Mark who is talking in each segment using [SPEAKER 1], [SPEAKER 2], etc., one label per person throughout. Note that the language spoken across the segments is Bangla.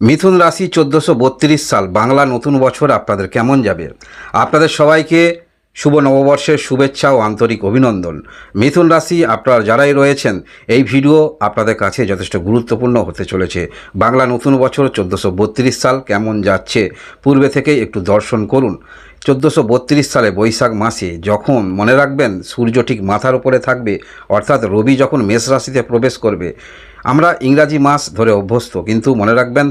[SPEAKER 1] মিথুন রাশি চোদ্দোশো বত্রিশ সাল, বাংলা নতুন বছর আপনাদের কেমন যাবে? আপনাদের সবাইকে শুভ নববর্ষের শুভেচ্ছা ও আন্তরিক অভিনন্দন। মিথুন রাশি আপনারা যারাই রয়েছেন, এই ভিডিও আপনাদের কাছে যথেষ্ট গুরুত্বপূর্ণ হতে চলেছে। বাংলা নতুন বছর চোদ্দোশো সাল কেমন যাচ্ছে, পূর্বে থেকে একটু দর্শন করুন। চোদ্দোশো সালে বৈশাখ মাসে যখন মনে রাখবেন সূর্য ঠিক মাথার উপরে থাকবে, অর্থাৎ রবি যখন মেষ রাশিতে প্রবেশ করবে, আমরা ইংরাজি মাস ধরে অভ্যস্ত, কিন্তু মনে রাখবেন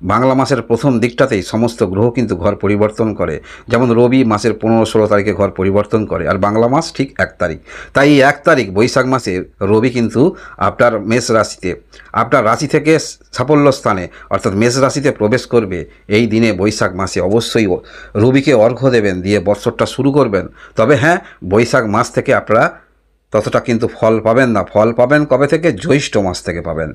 [SPEAKER 1] বাংলা মাসের প্রথম দিকটাতেই সমস্ত গ্রহ কিন্তু ঘর পরিবর্তন করে। যেমন রবি মাসের পনেরো ষোলো তারিখে ঘর পরিবর্তন করে, আর বাংলা মাস ঠিক এক তারিখ। তাই এই এক তারিখ বৈশাখ মাসে রবি কিন্তু আপনার মেষ রাশিতে, আপনার রাশি থেকে সাফল্য স্থানে, অর্থাৎ মেষ রাশিতে প্রবেশ করবে এই দিনে বৈশাখ মাসে। অবশ্যই রবিকে অর্ঘ্য দেবেন, দিয়ে বৎসরটা শুরু করবেন। তবে হ্যাঁ বৈশাখ মাস থেকে আপনারা ততটা কিন্তু ফল পাবেন না। ফল পাবেন কবে থেকে? জ্যৈষ্ঠ মাস থেকে পাবেন।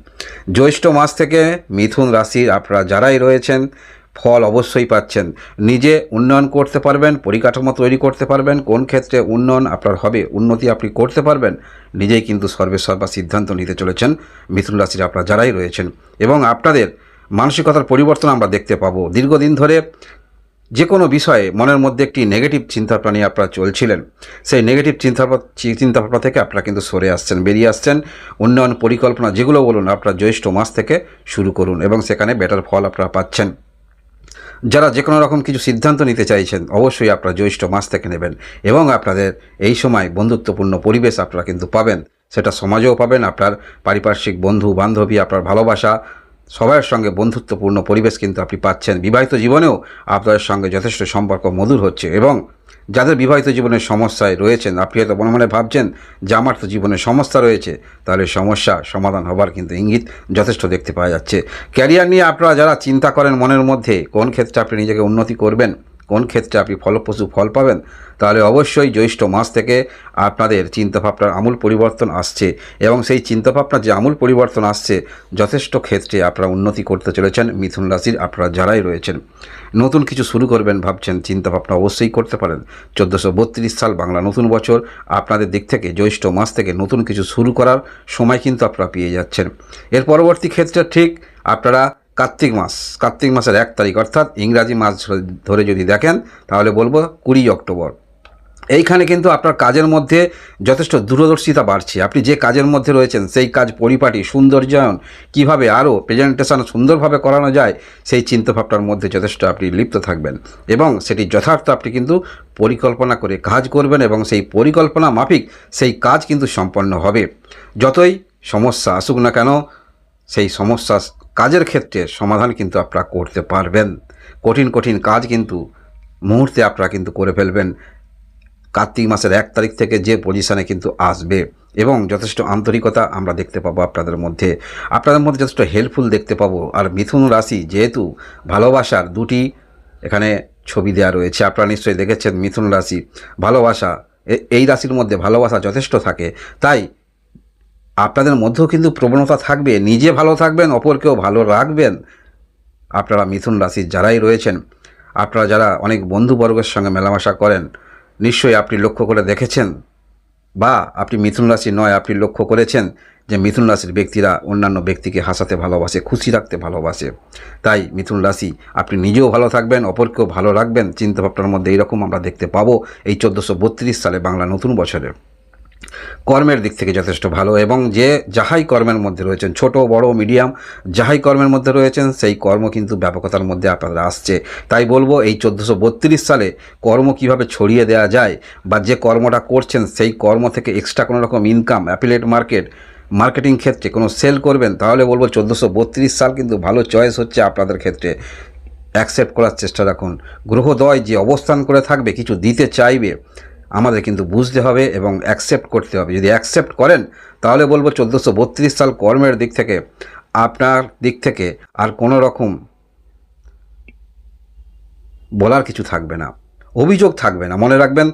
[SPEAKER 1] জ্যৈষ্ঠ মাস থেকে মিথুন রাশির আপনারা যারাই রয়েছেন, ফল অবশ্যই পাচ্ছেন। নিজে উন্নয়ন করতে পারবেন, পরিকাঠামো তৈরি করতে পারবেন, কোন ক্ষেত্রে উন্নয়ন আপনার হবে, উন্নতি আপনি করতে পারবেন, নিজেই কিন্তু সর্বে সর্বা সিদ্ধান্ত নিতে চলেছেন মিথুন রাশির আপনারা যারাই রয়েছেন। এবং আপনাদের মানসিকতার পরিবর্তন আমরা দেখতে পাবো। দীর্ঘদিন ধরে যে কোনো বিষয়ে মনের মধ্যে একটি নেগেটিভ চিন্তাভাবনা নিয়ে আপনারা চলছিলেন, সেই নেগেটিভ চিন্তা চিন্তাভাবনা থেকে আপনারা কিন্তু সরে আসছেন, বেরিয়ে আসছেন। উন্নয়ন পরিকল্পনা যেগুলো বলুন, আপনারা জ্যৈষ্ঠ মাস থেকে শুরু করুন এবং সেখানে বেটার ফল আপনারা পাচ্ছেন। যারা যে কোনো রকম কিছু সিদ্ধান্ত নিতে চাইছেন, অবশ্যই আপনারা জ্যৈষ্ঠ মাস থেকে নেবেন এবং আপনাদের এই সময় বন্ধুত্বপূর্ণ পরিবেশ আপনারা কিন্তু পাবেন। সেটা সমাজেও পাবেন, আপনার পারিপার্শ্বিক বন্ধু বান্ধবী আপনার ভালোবাসা সবার সঙ্গে বন্ধুত্বপূর্ণ পরিবেশ কিন্তু আপনি পাচ্ছেন। বিবাহিত জীবনেও আপনাদের সঙ্গে যথেষ্ট সম্পর্ক মধুর হচ্ছে এবং যাদের বিবাহিত জীবনের সমস্যায় রয়েছেন, আপনি হয়তো মনে মনে ভাবছেন যে আমার তো জীবনে সমস্যা রয়েছে, তাহলে সমস্যা সমাধান হবার কিন্তু ইঙ্গিত যথেষ্ট দেখতে পাওয়া যাচ্ছে। ক্যারিয়ার নিয়ে আপনারা যারা চিন্তা করেন মনের মধ্যে, কোন ক্ষেত্রে আপনি নিজেকে উন্নতি করবেন? কোন ক্ষেত্রে আপনি ফলপ্রসূ ফল পাবেন, তাহলে অবশ্যই জ্যৈষ্ঠ মাস থেকে আপনাদের চিন্তাভাবনার আমূল পরিবর্তন আসছে এবং সেই চিন্তাভাবনার যে আমূল পরিবর্তন আসছে যথেষ্ট ক্ষেত্রে আপনারা উন্নতি করতে চলেছেন মিথুন রাশির আপনারা যারাই রয়েছেন। নতুন কিছু শুরু করবেন ভাবছেন, চিন্তাভাবনা অবশ্যই করতে পারেন। চোদ্দোশো বত্রিশ সাল বাংলা নতুন বছর, আপনাদের দিক থেকে জ্যৈষ্ঠ মাস থেকে নতুন কিছু শুরু করার সময় কিন্তু আপনারা পেয়ে যাচ্ছেন। এর পরবর্তী ক্ষেত্রে ঠিক আপনারা কার্তিক মাস, কার্তিক মাসের এক তারিখ, অর্থাৎ ইংরাজি মাস ধরে যদি দেখেন, তাহলে বলব কুড়ি অক্টোবর। এইখানে কিন্তু আপনার কাজের মধ্যে যথেষ্ট দূরদর্শিতা বাড়ছে। আপনি যে কাজের মধ্যে রয়েছেন, সেই কাজ পরিপাটি, সৌন্দর্যায়ন, কীভাবে আরও প্রেজেন্টেশন সুন্দরভাবে করানো যায়, সেই চিন্তাভাবনার মধ্যে যথেষ্ট আপনি লিপ্ত থাকবেন। এবং সেটি যথার্থ আপনি কিন্তু পরিকল্পনা করে কাজ করবেন এবং সেই পরিকল্পনা মাফিক সেই কাজ কিন্তু সম্পন্ন হবে। যতই সমস্যা আসুক না কেন, সেই সমস্যা কাজের ক্ষেত্রে সমাধান কিন্তু আপনারা করতে পারবেন। কঠিন কঠিন কাজ কিন্তু মুহূর্তে আপনারা কিন্তু করে ফেলবেন। কার্তিক মাসের এক তারিখ থেকে যে পজিশানে কিন্তু আসবে এবং যথেষ্ট আন্তরিকতা আমরা দেখতে পাবো আপনাদের মধ্যে। আপনাদের মধ্যে যথেষ্ট হেল্পফুল দেখতে পাবো। আর মিথুন রাশি যেহেতু ভালোবাসার দুটি এখানে ছবি দেওয়া রয়েছে, আপনারা নিশ্চয়ই দেখেছেন মিথুন রাশি ভালোবাসা এই রাশির মধ্যে ভালোবাসা যথেষ্ট থাকে। তাই আপনাদের মধ্যেও কিন্তু প্রবণতা থাকবে, নিজে ভালো থাকবেন, অপরকেও ভালো রাখবেন। আপনারা মিথুন রাশির যারাই রয়েছেন, আপনারা যারা অনেক বন্ধুবর্গের সঙ্গে মেলামেশা করেন, নিশ্চয়ই আপনি লক্ষ্য করে দেখেছেন, বা আপনি মিথুন রাশি নয়, আপনি লক্ষ্য করেছেন যে মিথুন রাশির ব্যক্তিরা অন্যান্য ব্যক্তিকে হাসাতে ভালোবাসে, খুশি রাখতে ভালোবাসে। তাই মিথুন রাশি, আপনি নিজেও ভালো থাকবেন, অপরকেও ভালো রাখবেন, চিন্তাভাবনার মধ্যে এইরকম আমরা দেখতে পাবো এই চোদ্দোশো সালে বাংলা নতুন বছরে। কর্মের দিক থেকে যথেষ্ট ভালো এবং যে যাহাই কর্মের মধ্যে রয়েছেন, ছোট, বড় মিডিয়াম যাহাই কর্মের মধ্যে রয়েছেন, সেই কর্ম কিন্তু ব্যাপকতার মধ্যে আপনাদের আসছে। তাই বলব, এই চোদ্দোশো সালে কর্ম কীভাবে ছড়িয়ে দেওয়া যায় বা যে কর্মটা করছেন, সেই কর্ম থেকে এক্সট্রা কোনো রকম ইনকাম অ্যাপিলেট মার্কেট মার্কেটিং ক্ষেত্রে কোনো সেল করবেন, তাহলে বলব চোদ্দোশো সাল কিন্তু ভালো চয়েস হচ্ছে আপনাদের ক্ষেত্রে। অ্যাকসেপ্ট করার চেষ্টা রাখুন। গ্রহদয় যে অবস্থান করে থাকবে, কিছু দিতে চাইবে আমাদের কিন্তু বুঝতে হবে এবং অ্যাকসেপ্ট করতে হবে। যদি অ্যাকসেপ্ট করেন, তাহলে বলব চোদ্দোশো বত্রিশ সাল কর্মের দিক থেকে, আপনার দিক থেকে আর কোনো রকম বলার কিছু থাকবে না। অভিযোগ থাকবে না। মনে রাখবেন,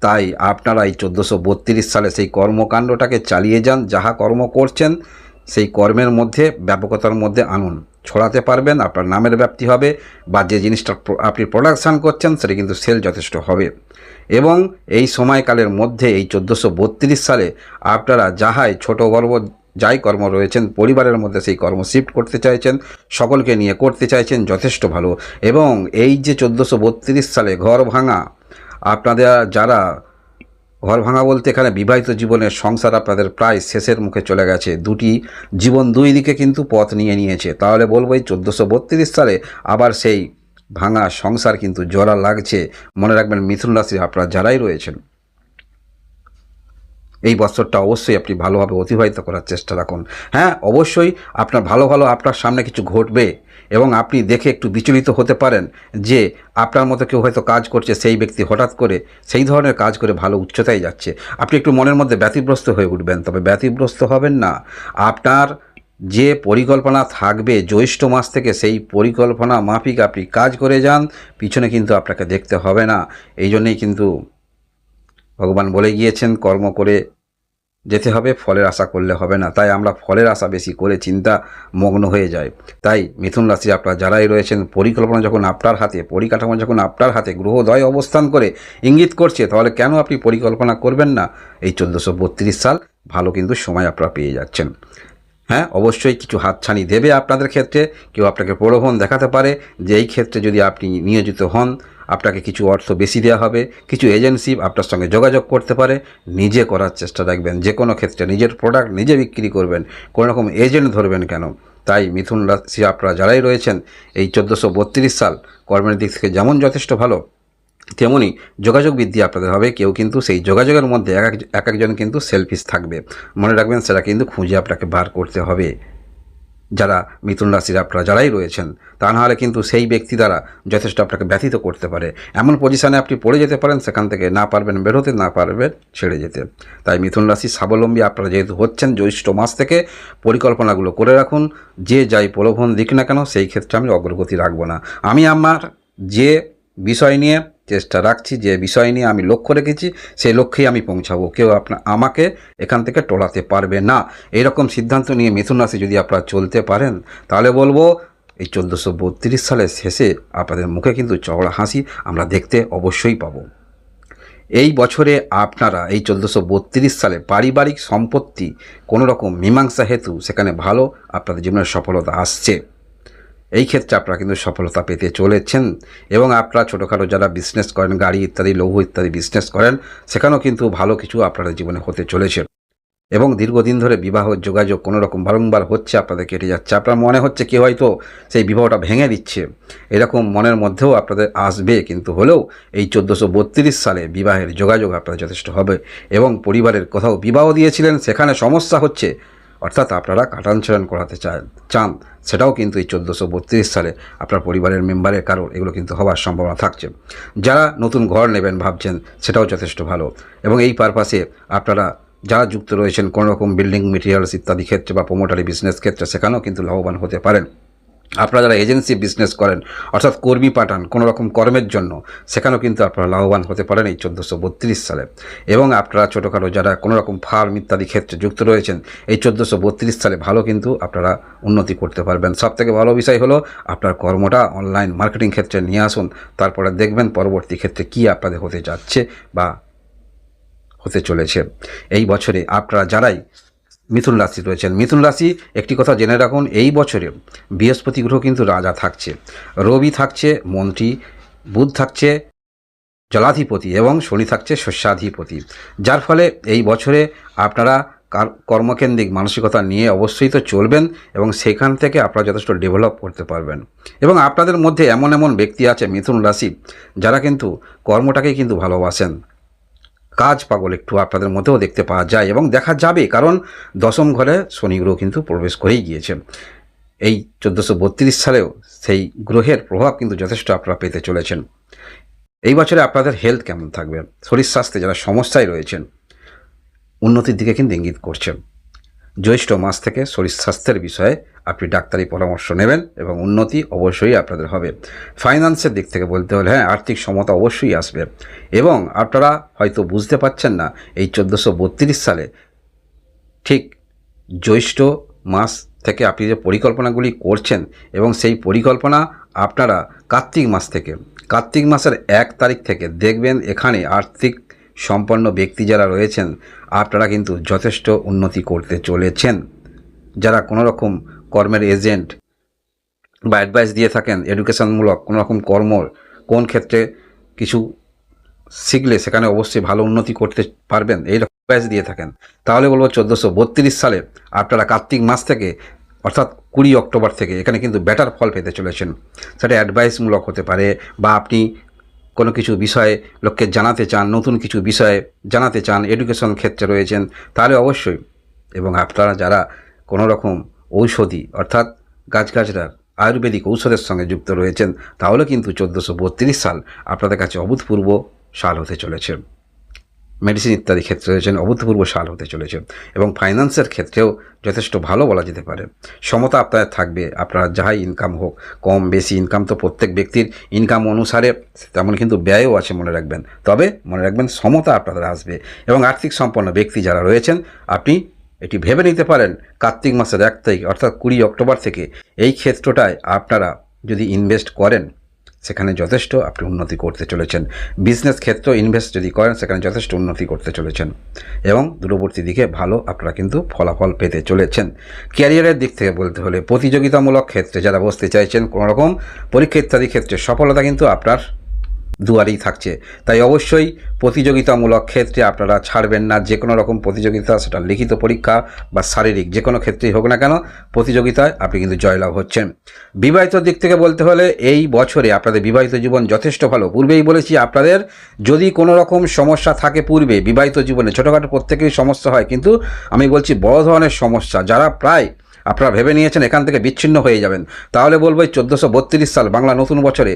[SPEAKER 1] তাই আপনারা এই চোদ্দোশো বত্রিশ সালে সেই কর্মকাণ্ডটাকে চালিয়ে যান, যাহা কর্ম করছেন, সেই কর্মের মধ্যে, ব্যাপকতার মধ্যে আনুন। ছড়াতে পারবেন, আপনার নামের ব্যাপ্তি হবে বা যে জিনিসটা আপনি প্রোডাকশান করছেন সেটা কিন্তু সেল যথেষ্ট হবে। এবং এই সময়কালের মধ্যে এই চোদ্দোশো সালে আপনারা যাহাই ছোট গর্ব যাই কর্ম রয়েছেন, পরিবারের মধ্যে সেই কর্ম শিফট করতে চাইছেন, সকলকে নিয়ে করতে চাইছেন যথেষ্ট ভালো। এবং এই যে চোদ্দোশো সালে ঘর ভাঙা, আপনাদের যারা ঘর ভাঙা বলতে এখানে বিবাহিত জীবনের সংসার আপনাদের প্রায় শেষের মুখে চলে গেছে। দুটি জীবন দুই দিকে কিন্তু পথ নিয়ে নিয়েছে। তাহলে বলব এই চোদ্দোশো সালে আবার সেই ভাঙা সংসার কিন্তু জোড়া লাগছে। মনে রাখবেন মিথুন রাশির আপনারা যারাই রয়েছেন। এই বছরটা অবশ্যই আপনি ভালোভাবে অতিবাহিত করার চেষ্টা রাখুন। হ্যাঁ অবশ্যই আপনার ভালো ভালো আপনার সামনে কিছু ঘটবে এবং আপনি দেখে একটু বিচলিত হতে পারেন যে আপনার মতো কেউ হয়তো কাজ করছে, সেই ব্যক্তি হঠাৎ করে সেই ধরনের কাজ করে ভালো উচ্চতায় যাচ্ছে। আপনি একটু মনের মধ্যে ব্যতিগ্রস্ত হয়ে উঠবেন, তবে ব্যতিগ্রস্ত হবেন না। আপনার যে পরিকল্পনা থাকবে, জ্যৈষ্ঠ মাস থেকে সেই পরিকল্পনা মাফিক আপনি কাজ করে যান, পিছনে কিন্তু আপনাকে দেখতে হবে না। এই জন্যেই কিন্তু ভগবান বলে গিয়েছেন, কর্ম করে যেতে হবে, ফলের আশা করলে হবে না। তাই আমরা ফলের আশা বেশি করে চিন্তা মগ্ন হয়ে যায় তাই মিথুন রাশি আপনারা যারাই রয়েছেন, পরিকল্পনা যখন আপনার হাতে, পরিকাঠামো যখন আপনার হাতে গ্রহদয় অবস্থান করে ইঙ্গিত করছে, তাহলে কেন আপনি পরিকল্পনা করবেন না? এই চোদ্দোশো সাল ভালো কিন্তু সময় আপনারা পেয়ে যাচ্ছেন। হ্যাঁ অবশ্যই কিছু হাতছানি দেবে আপনাদের ক্ষেত্রে। কেউ আপনাকে প্রলোভন দেখাতে পারে। যে এই ক্ষেত্রে যদি আপনি নিয়োজিত হন আপনাকে কিছু অর্থ বেশি দেওয়া হবে, কিছু এজেন্সি আপনার সঙ্গে যোগাযোগ করতে পারে, নিজে করার চেষ্টা রাখবেন যে কোনো ক্ষেত্রে নিজের প্রোডাক্ট নিজে বিক্রি করবেন, কোনো রকম এজেন্ট ধরবেন কেন? তাই মিথুন রাশি আপনারা যারাই রয়েছেন, এই চোদ্দোশো বত্রিশ সাল কর্মের দিক থেকে যেমন যথেষ্ট ভালো তেমনই যোগাযোগ বৃদ্ধি আপনাদের হবে, কেউ কিন্তু সেই যোগাযোগের মধ্যে এক একজন কিন্তু সেলফিস থাকবে। মনে রাখবেন, সেটা কিন্তু খুঁজে আপনাকে বার করতে হবে। যারা মিথুন রাশির আপনারা যারাই রয়েছেন, তা নাহলে কিন্তু সেই ব্যক্তি দ্বারা যথেষ্ট আপনাকে ব্যথিত করতে পারে। এমন পজিশানে আপনি পড়ে যেতে পারেন, সেখান থেকে না পারবেন, বেরোতে না পারবেন, ছেড়ে যেতে। তাই মিথুন রাশি স্বাবলম্বী আপনারা যেহেতু হচ্ছেন, জ্যৈষ্ঠ মাস থেকে পরিকল্পনাগুলো করে রাখুন। যে যাই প্রলোভন দিক না কেন, সেই ক্ষেত্রে আমি অগ্রগতি রাখব না। আমি আমার যে বিষয় নিয়ে চেষ্টা রাখছি যে বিষয় নিয়ে আমি লক্ষ্য রেখেছি, সেই লক্ষ্যেই আমি পৌঁছাবো। কেউ আপনার আমাকে এখান থেকে টলাতে পারবে না। এরকম সিদ্ধান্ত নিয়ে মিথুন রাশি যদি আপনারা চলতে পারেন, তাহলে বলব এই চোদ্দোশো বত্রিশ সালের শেষে আপনাদের মুখে কিন্তু চওড়া হাসি আমরা দেখতে অবশ্যই পাবো। এই বছরে আপনারা এই চোদ্দোশো বত্রিশ সালে পারিবারিক সম্পত্তি কোনো রকম মীমাংসা হেতু সেখানে ভালো আপনাদের জীবনের সফলতা আসছে। এই ক্ষেত্রে আপনারা কিন্তু সফলতা পেতে চলেছেন এবং আপনারা ছোটোখাটো যারা বিজনেস করেন, গাড়ি ইত্যাদি, লৌহ ইত্যাদি বিজনেস করেন, সেখানেও কিন্তু ভালো কিছু আপনাদের জীবনে হতে চলেছে। এবং দীর্ঘদিন ধরে বিবাহ, যোগাযোগ কোনো রকম বারংবার হচ্ছে, আপনাদের কেটে যাচ্ছে। আপনার মনে হচ্ছে কেউ হয়তো সেই বিবাহটা ভেঙে দিচ্ছে? এরকম মনের মধ্যেও আপনাদের আসবে, কিন্তু হলেও এই চোদ্দোশো বত্রিশ সালে বিবাহের যোগাযোগ আপনাদের যথেষ্ট হবে এবং পরিবারের কোথাও বিবাহ দিয়েছিলেন, সেখানে সমস্যা হচ্ছে অর্থাৎ আপনারা কাটানছড়ান করাতে চান, সেটাও কিন্তু এই চোদ্দোশো বত্রিশ সালে আপনার পরিবারের মেম্বারের কারোর, এগুলো কিন্তু হওয়ার সম্ভাবনা থাকছে। যারা নতুন ঘর নেবেন ভাবছেন, সেটাও যথেষ্ট ভালো। এবং এই পারপাসে আপনারা যারা যুক্ত রয়েছেন কোনো রকম বিল্ডিং, মেটেরিয়ালস ইত্যাদি ক্ষেত্রে বা প্রোমোটারি বিজনেস ক্ষেত্রে, সেখানেও কিন্তু লাভবান হতে পারেন। আপনারা যারা এজেন্সি বিজনেস করেন, অর্থাৎ কর্মী পাঠান কোনো রকম কর্মের জন্য, সেখানেও কিন্তু আপনারা লাভবান হতে পারেন এই চোদ্দোশো বত্রিশ সালে। এবং আপনারা ছোটোখাটো যারা কোনো রকম ফার্ম ইত্যাদি ক্ষেত্রে যুক্ত রয়েছেন, এই চোদ্দোশো বত্রিশ সালে ভালো কিন্তু আপনারা উন্নতি করতে পারবেন। সব থেকে ভালো বিষয় হলো, আপনার কর্মটা অনলাইন মার্কেটিং ক্ষেত্রে নিয়ে আসুন, তারপরে দেখবেন পরবর্তী ক্ষেত্রে কী আপনাদের হতে যাচ্ছে বা হতে চলেছে। এই বছরে আপনারা যারাই মিথুন রাশি রয়েছেন। মিথুন রাশি, একটি কথা জেনে রাখুন, এই বছরে বৃহস্পতি গ্রহ কিন্তু রাজা থাকছে। রবি থাকছে, মন্ত্রী, বুধ থাকছে, জলাধিপতি এবং শনি থাকছে শস্যাধিপতি। যার ফলে এই বছরে আপনারা কার- কর্মকেন্দ্রিক মানসিকতা নিয়ে অবশ্যই তো চলবেন এবং সেখান থেকে আপনারা যথেষ্ট ডেভেলপ করতে পারবেন। এবং আপনাদের মধ্যে এমন এমন ব্যক্তি আছে মিথুন রাশি, যারা কিন্তু কর্মটাকে কিন্তু ভালোবাসেন। কাজ পাগল একটু আপনাদের মধ্যেও দেখতে পাওয়া যায় এবং দেখা যাবে, কারণ দশম ঘরে শনি গ্রহ কিন্তু প্রবেশ করেই গিয়েছে। এই চোদ্দোশো বত্রিশ সালেও সেই গ্রহের প্রভাব কিন্তু যথেষ্ট আপনারা পেতে চলেছেন। এই বছরে আপনাদের হেলথ কেমন থাকবে? শরীর স্বাস্থ্যে যারা সমস্যায় রয়েছেন, উন্নতির দিকে কিন্তু ইঙ্গিত করছে। জ্যৈষ্ঠ মাস থেকে শরীর স্বাস্থ্যের বিষয়ে আপনি ডাক্তারি পরামর্শ নেবেন এবং উন্নতি অবশ্যই আপনাদের হবে। ফাইন্যান্সের দিক থেকে বলতে হলে হ্যাঁ আর্থিক সমতা অবশ্যই আসবে। এবং আপনারা হয়তো বুঝতে পারছেন না, এই চোদ্দোশো সালে ঠিক জ্যৈষ্ঠ মাস থেকে আপনি যে পরিকল্পনাগুলি করছেন এবং সেই পরিকল্পনা আপনারা কার্তিক মাস থেকে, কার্তিক মাসের এক তারিখ থেকে দেখবেন এখানে আর্থিক সম্পন্ন ব্যক্তি যারা রয়েছেন, আপনারা কিন্তু যথেষ্ট উন্নতি করতে চলেছেন। যারা কোনো রকম কর্মের এজেন্ট বা অ্যাডভাইস দিয়ে থাকেন এডুকেশনমূলক কোনো রকম কর্ম কোন ক্ষেত্রে কিছু শিখলে সেখানে অবশ্যই ভালো উন্নতি করতে পারবেন, এই অ্যাডভাইস দিয়ে থাকেন। তাহলে বলব চোদ্দোশো বত্রিশ সালে আপনারা কার্তিক মাস থেকে, অর্থাৎ কুড়ি অক্টোবর থেকে এখানে কিন্তু বেটার ফল পেতে চলেছেন। সেটা অ্যাডভাইসমূলক হতে পারে বা আপনি কোনো কিছু বিষয়ে লোককে জানাতে চান, নতুন কিছু বিষয়ে জানাতে চান এডুকেশন ক্ষেত্রে রয়েছেন, তাহলে অবশ্যই। এবং আপনারা যারা কোনো রকম ঔষধি, অর্থাৎ গাছগাছরার আয়ুর্বেদিক ঔষধের সঙ্গে যুক্ত রয়েছেন, তাহলে কিন্তু চোদ্দোশো সাল আপনাদের কাছে অভূতপূর্ব সাল হতে চলেছে। মেডিসিন ইত্যাদি ক্ষেত্রে রয়েছেন অভূতপূর্ব সাল হতে চলেছে এবং ফাইন্যান্সের ক্ষেত্রেও যথেষ্ট ভালো বলা যেতে পারে। সমতা আপনাদের থাকবে, আপনার যাহাই ইনকাম হোক, কম, বেশি ইনকাম তো প্রত্যেক ব্যক্তির ইনকাম অনুসারে তেমন কিন্তু ব্যয়ও আছে মনে রাখবেন। তবে মনে রাখবেন সমতা আপনাদের আসবে এবং আর্থিক সম্পন্ন ব্যক্তি যারা রয়েছেন, আপনি এটি ভেবে নিতে পারেন, কার্তিক মাসের এক তারিখ অর্থাৎ কুড়ি অক্টোবর থেকে এই ক্ষেত্রটায় আপনারা যদি ইনভেস্ট করেন সেখানে যথেষ্ট আপনি উন্নতি করতে চলেছেন। বিজনেস ক্ষেত্র ইনভেস্ট যদি করেন, সেখানে যথেষ্ট উন্নতি করতে চলেছেন। এবং দূরবর্তী দিকে ভালো আপনারা কিন্তু ফলাফল পেতে চলেছেন। ক্যারিয়ারের দিক থেকে বলতে হলে প্রতিযোগিতামূলক ক্ষেত্রে যারা বসতে চাইছেন, কোনোরকম পরীক্ষা ইত্যাদি ক্ষেত্রে সফলতা কিন্তু আপনার দুয়ারেই থাকছে। তাই অবশ্যই প্রতিযোগিতামূলক ক্ষেত্রে আপনারা ছাড়বেন না যে কোনো রকম প্রতিযোগিতা, সেটা লিখিত পরীক্ষা বা শারীরিক যে কোনো ক্ষেত্রেই হোক না কেন, প্রতিযোগিতায় আপনি কিন্তু জয়লাভ হচ্ছেন। বিবাহিত দিক থেকে বলতে হলে এই বছরে আপনাদের বিবাহিত জীবন যথেষ্ট ভালো। পূর্বেই বলেছি আপনাদের যদি কোনো রকম সমস্যা থাকে পূর্বে, বিবাহিত জীবনে ছোটোখাটো প্রত্যেকেরই সমস্যা হয়, কিন্তু আমি বলছি বড় ধরনের সমস্যা। যারা প্রায় আপনারা ভেবে নিয়েছেন এখান থেকে বিচ্ছিন্ন হয়ে যাবেন। তাহলে বলব এই চোদ্দোশো সাল বাংলা নতুন বছরে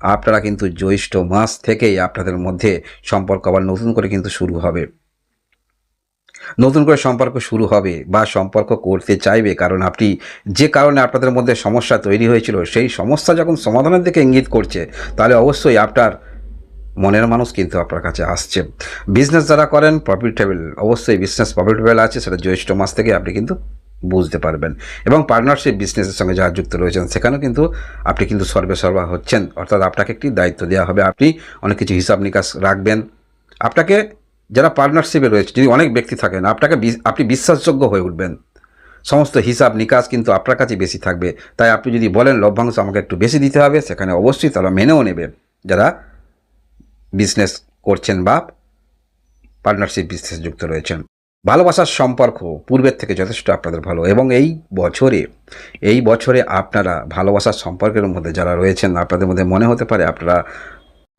[SPEAKER 1] আপনারা কিন্তু জ্যৈষ্ঠ মাস থেকেই আপনাদের মধ্যে সম্পর্ক আবার নতুন করে কিন্তু শুরু হবে। নতুন করে সম্পর্ক শুরু হবে বা সম্পর্ক করতে চাইবে, কারণ আপনি যে কারণে আপনাদের মধ্যে সমস্যা তৈরি হয়েছিল, সেই সমস্যা যখন সমাধানের দিকে ইঙ্গিত করছে, তাহলে অবশ্যই আপনার মনের মানুষ কিন্তু আপনার কাছে আসছে। বিজনেস যারা করেন প্রফিটেবল অবশ্যই বিজনেস প্রফিটেবল আছে, সেটা জ্যৈষ্ঠ মাস থেকে আপনি কিন্তু বুঝতে পারবেন। এবং পার্টনারশিপ বিজনেসের সঙ্গে যারা যুক্ত রয়েছেন, সেখানেও কিন্তু আপনি কিন্তু সর্বে সর্বা হচ্ছেন। অর্থাৎ আপনাকে একটি দায়িত্ব দেওয়া হবে। আপনি অনেক কিছু হিসাব নিকাশ রাখবেন। আপনাকে যারা পার্টনারশিপে রয়েছে যদি অনেক ব্যক্তি থাকেন, আপনাকে আপনি বিশ্বাসযোগ্য হয়ে উঠবেন। সমস্ত হিসাব নিকাশ কিন্তু আপনার কাছে বেশি থাকবে। তাই আপনি যদি বলেন, লভ্যাংশ আমাকে একটু বেশি দিতে হবে, সেখানে অবশ্যই তারা মেনেও নেবে। যারা বিজনেস করছেন বা পার্টনারশিপ বিজনেস যুক্ত রয়েছেন। ভালোবাসার সম্পর্ক পূর্বের থেকে যথেষ্ট আপনাদের ভালো। এবং এই বছরে এই বছরে আপনারা ভালোবাসার সম্পর্কের মধ্যে যারা রয়েছেন, আপনাদের মধ্যে মনে হতে পারে আপনারা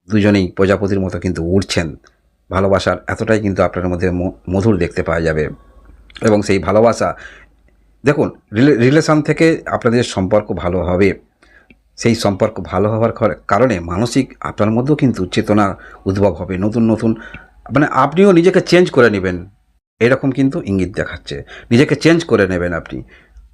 [SPEAKER 1] দুজনেই প্রজাপতির মতো কিন্তু উড়ছেন। ভালোবাসার এতটাই কিন্তু আপনার মধ্যে মধুর দেখতে পাওয়া যাবে। এবং সেই ভালোবাসা, দেখুন রিলেশন থেকে আপনাদের সম্পর্ক ভালো হবে। সেই সম্পর্ক ভালো হওয়ার কারণে মানসিক আপনার মধ্যেও কিন্তু চেতনা উদ্ভব হবে। নতুন নতুন মানে আপনিও নিজেকে চেঞ্জ করে নেবেন। এরকম কিন্তু ইঙ্গিত দেখাচ্ছে। নিজেকে চেঞ্জ করে নেবেন আপনি।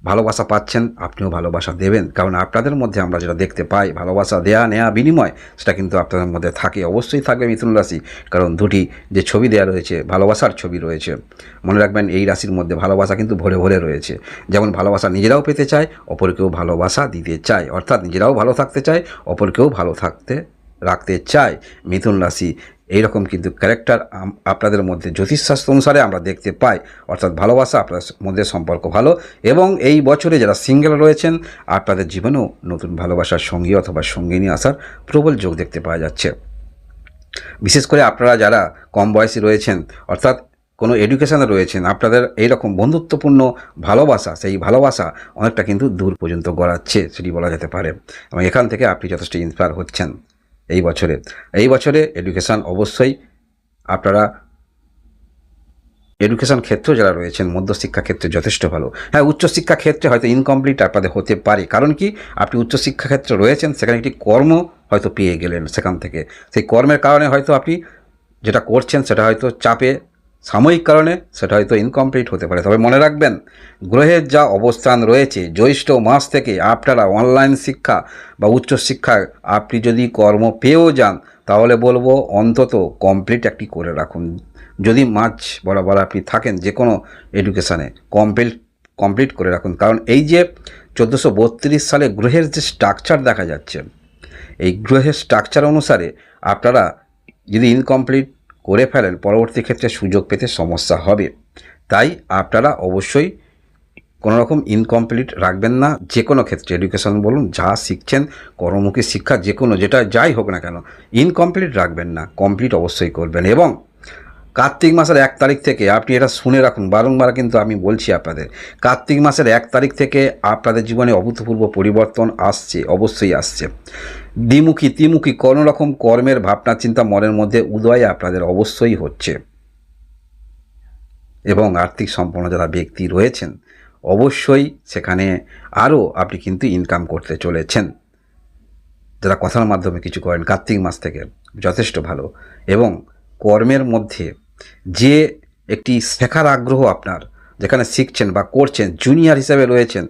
[SPEAKER 1] ভালোবাসা পাচ্ছেন, আপনিও ভালোবাসা দেবেন। কারণ আপনাদের মধ্যে আমরা যেটা দেখতে পাই, ভালোবাসা দেয়া, নেয়া, বিনিময়, সেটা কিন্তু আপনাদের মধ্যে থাকে, অবশ্যই থাকবে মিথুন রাশি। কারণ দুটি যে ছবি দেওয়া রয়েছে, ভালোবাসার ছবি রয়েছে। মনে রাখবেন, এই রাশির মধ্যে ভালোবাসা কিন্তু ভরে ভরে রয়েছে। যেমন ভালোবাসা নিজেরাও পেতে চায়, অপরকেও ভালোবাসা দিতে চায়। অর্থাৎ নিজেরাও ভালো থাকতে চায়, অপরকেও ভালো থাকতে, রাখতে চায়। মিথুন রাশি এইরকম কিন্তু ক্যারেক্টার আপনাদের মধ্যে জ্যোতিষশাস্ত্র অনুসারে আমরা দেখতে পাই। অর্থাৎ ভালোবাসা আপনার মধ্যে সম্পর্ক ভালো এবং এই বছরে যারা সিঙ্গেল রয়েছেন, আপনাদের জীবনেও নতুন ভালোবাসার সঙ্গী অথবা সঙ্গিনী আসার প্রবল যোগ দেখতে পাওয়া যাচ্ছে। বিশেষ করে আপনারা যারা কম বয়সী রয়েছেন, অর্থাৎ কোনো এডুকেশনে রয়েছেন, আপনাদের এইরকম বন্ধুত্বপূর্ণ ভালোবাসা, সেই ভালোবাসা অনেকটা কিন্তু দূর পর্যন্ত গড়াচ্ছে, সেটি বলা যেতে পারে। এবং এখান থেকে আপনি যথেষ্ট ইন্সপায়ার হচ্ছেন। এই বছরে এই বছরে এডুকেশান অবশ্যই আপনারা এডুকেশন ক্ষেত্র যারা রয়েছেন, মধ্যশিক্ষা ক্ষেত্রে যথেষ্ট ভালো। হ্যাঁ উচ্চশিক্ষা ক্ষেত্রে হয়তো ইনকমপ্লিট আপনাদের হতে পারে। কারণ কি? আপনি উচ্চশিক্ষা ক্ষেত্রে রয়েছেন, সেখানে একটি কর্ম হয়তো পেয়ে গেলেন সেখান থেকে। সেই কর্মের কারণে হয়তো আপনি যেটা করছেন, সেটা হয়তো চাপে সাময়িক কারণে সেটা হয়তো ইনকমপ্লিট হতে পারে। তবে মনে রাখবেন, গ্রহের যা অবস্থান রয়েছে, জ্যৈষ্ঠ মাস থেকে আপনারা অনলাইন শিক্ষা বা উচ্চশিক্ষায় আপনি যদি কর্ম পেয়েও যান, তাহলে বলব অন্তত কমপ্লিট একটি করে রাখুন। যদি মাঝ বরাবর আপনি থাকেন যে কোনো এডুকেশানে কমপ্লিট কমপ্লিট করে রাখুন। কারণ এই যে চোদ্দোশো সালে গ্রহের যে স্ট্রাকচার দেখা যাচ্ছে, এই গ্রহের স্ট্রাকচার অনুসারে আপনারা যদি ইনকমপ্লিট করে ফেলেন, পরবর্তী ক্ষেত্রে সুযোগ পেতে সমস্যা হবে। তাই আপনারা অবশ্যই কোনো রকম ইনকমপ্লিট রাখবেন না। যে কোনো ক্ষেত্রে এডুকেশন বলুন, যা শিখছেন, কর্মমুখী শিক্ষা যে কোনো, যেটা যাই হোক না কেন ইনকমপ্লিট রাখবেন না। কমপ্লিট অবশ্যই করবেন এবং কার্তিক মাসের এক তারিখ থেকে আপনি এটা শুনে রাখুন, বারংবার কিন্তু আমি বলছি আপনাদের। কার্তিক মাসের এক তারিখ থেকে আপনাদের জীবনে অভূতপূর্ব পরিবর্তন আসছে, অবশ্যই আসছে। দ্বিমুখী ত্রিমুখী কোনো রকম কর্মের ভাবনা চিন্তা মনের মধ্যে উদয় আপনাদের অবশ্যই হচ্ছে। এবং আর্থিক সম্পন্ন যারা ব্যক্তি রয়েছেন, অবশ্যই সেখানে আরও আপনি কিন্তু ইনকাম করতে চলেছেন। যারা কথার মাধ্যমে কিছু করেন, কার্তিক মাস থেকে যথেষ্ট ভালো। এবং কর্মের মধ্যে যে একটি শেখার আগ্রহ আপনার, যেখানে শিখছেন বা করছেন জুনিয়র হিসেবে রয়েছেন,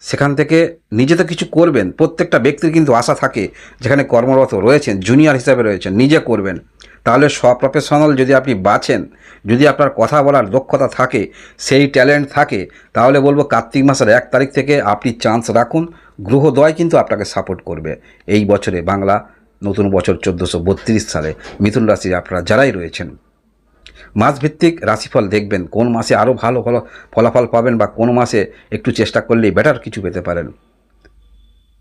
[SPEAKER 1] সেখান থেকে নিজে তো কিছু করবেন, প্রত্যেকটা ব্যক্তির কিন্তু আশা থাকে, যেখানে কর্মরত রয়েছেন জুনিয়র হিসাবে রয়েছেন, নিজে করবেন। তাহলে স্বপ্রফেশনাল যদি আপনি বাঁচেন, যদি আপনার কথা বলার দক্ষতা থাকে, সেই ট্যালেন্ট থাকে, তাহলে বলব কার্তিক মাসের এক তারিখ থেকে আপনি চান্স রাখুন গ্রহদয় কিন্তু আপনাকে সাপোর্ট করবে। এই বছরে বাংলা নতুন বছর চোদ্দোশো সালে, মিথুন রাশি আপনারা যারাই রয়েছেন। মাসভিত্তিক রাশিফল দেখবেন, কোন মাসে আরও ভালো ভালো ফলাফল পাবেন বা কোন মাসে একটু চেষ্টা করলেই বেটার কিছু পেতে পারেন।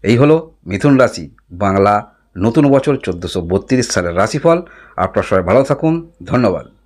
[SPEAKER 1] এই হলো মিথুন রাশি, বাংলা নতুন বছর চোদ্দোশো বত্রিশ সালের রাশিফল। আপনার সবাই ভালো থাকুন, ধন্যবাদ।